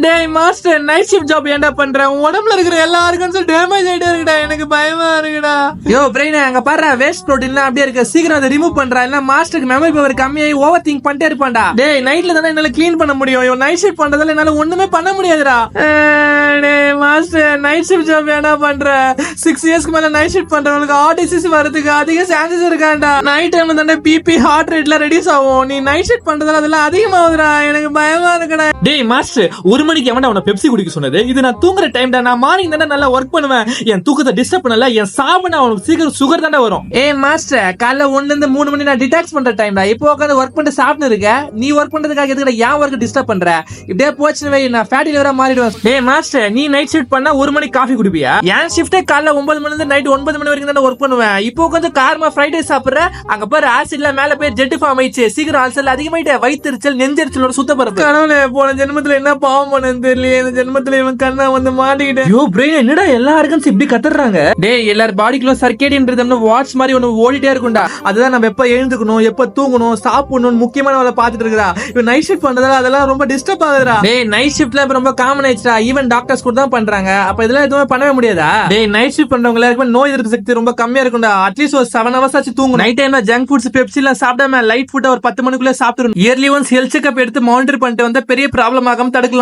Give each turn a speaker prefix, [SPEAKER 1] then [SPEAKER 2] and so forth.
[SPEAKER 1] டேய் master night shift job ஏன்டா பண்ற? உன் உடம்புல இருக்கிற எல்லா ஆர்கன்ஸும் டேமேஜ் ஆயிட்டே இருக்குடா. எனக்கு பயமா இருக்குடா. யோ பிரெயின் அங்க பாரு வேஸ்ட் ப்ரோட்டீன்லாம் அப்படியே இருக்கு. சீக்கிரம் அதை ரிமூவ் பண்றா. இல்ல மாஸ்டருக்கு மெமரி பவர் கம்மியாகி ஓவர் திங்க் பண்ணிட்டே இருப்பான்டா. டேய் நைட்ல தானே என்னால க்ளீன் பண்ண முடியும்? நைட் ஷிஃப்ட் பண்றதால என்னால ஒண்ணுமே பண்ண முடியாதுடா. டேய் மாஸ்டர் நைட் ஷிஃப்ட் ஜாப் ஏன்டா பண்ற? சிக்ஸ் இயர்ஸ்க்கு மேல நைட் ஷிஃப்ட் பண்றவங்களுக்கு ஹார்ட் டிசீஸ் வரதுக்கு அதிக சான்சஸ் இருக்காண்டா நைட் டைம்ல தானே பிபி ஹார்ட் ரேட்லாம் ரெடியூஸ் ஆகும். நீ நைட் ஷிஃப்ட் பண்றதால அதெல்லாம் அதிகமாகுதுடா. எனக்கு பயமா இருக்குடா. டேய் மாஸ்டர் ஒரு மணிக்கு எவன்டா அவன பெப்சி குடிக்க சொன்னது? இது நான் தூங்குற டைம் தான் நான் மார்னிங் தானே நல்லா ஒர்க் பண்ணுவேன். என் தூக்கத்தை டிஸ்டர்ப் பண்ணல. என் சாப்பிட அவனுக்கு சீக்கிரம் சுகர் தானே வரும். ஏ மாஸ்டர் காலைல ஒண்ணுல இருந்து மூணு மணி நான் டிடாக்ஸ் பண்ற டைம்டா இப்போ உட்காந்து ஒர்க் பண்ணிட்டு சாப்பிட்டு இருக்க? நீ ஒர்க் பண்றதுக்காக எதுக்கு ஏன் ஒர்க் டிஸ்டர்ப் பண்ற? இப்படியே போச்சுன்னு நான் ஃபேட்டி லிவரா மாறிடுவேன். டேய் மாஸ்டர் நீ நைட் ஷிஃப்ட் பண்ணா ஒரு மணிக்கு காஃபி குடிப்பியா? என் ஷிஃப்டே காலைல ஒன்பது மணில இருந்து நைட் ஒன்பது மணி வரைக்கும் தானே ஒர்க் பண்ணுவேன். இப்போ உட்காந்து காரமா ஃப்ரைட் ரைஸ் சாப்பிடுற அங்க பாரு ஆசிட்ல மேல போய் ஜெட் ஃபார்ம் ஆயிடுச்சு. சீக்கிரம் அல்சல் அதிகமாயிட்டு. வயிற்றுச்சல் நெஞ்சரிச்சலோட சுத்த பரப்பு கடவுளே போன ஜென்மத்துல என்ன பாவம் பண்ணேன்னு தெரியல இந்த ஜென்மத்துல இவன் கண்ணா வந்து மாட்டிக்கிட்டேன். யோ பிரெயின் என்னடா எல்லா ஆர்கன்ஸ் இப்படி கத்துறாங்க? டேய் எல்லார் பாடிக்குள்ள சர்க்கேடியன் ரிதம்னு வாட்ச் மாதிரி ஒன்னு ஓடிட்டே இருக்கும்டா. அதுதான் நம்ம எப்ப எழுந்துக்கணும் எப்ப தூங்கணும் சாப்பிடணும் முக்கியமான வேலை பார்த்துட்டு இருக்கா இவன் நைட் ஷிஃப்ட் பண்றதால அதெல்லாம் ரொம்ப டிஸ்டர்ப் ஆகுதுடா. டேய் நைட் ஷிஃப்ட்ல ரொம்ப காமன் ஆயிடுச்சுடா. ஈவன் டாக்டர்ஸ் கூட தான் பண்றாங்க. அப்ப இதெல்லாம் எதுவுமே பண்ணவே முடியாதா? டேய் நைட் ஷிஃப்ட் பண்றவங்க எல்லாருக்குமே நோய் எதிர்ப்பு சக்தி ரொம்ப கம்மியா இருக்கும்டா. அட்லீஸ்ட் ஒரு செவன் ஹவர்ஸ் ஆச்சு தூங்கும் நைட் டைம்ல ஜங்க் ஃபுட்ஸ் பெப்சி எல்லாம் சாப்பிடாம லைட் ஃபுட்டா ஒரு பத்து மணிக்குள்ள சாப்பிட்டுரும் இயர்லி ஒன்ஸ் ஹெல்த் செக்அப் எடுத்து மானிட்டர் பண்ணிட்டு வந்தா பெரிய ப்ராப்ளம் ஆகாம தடுக்கலாம்.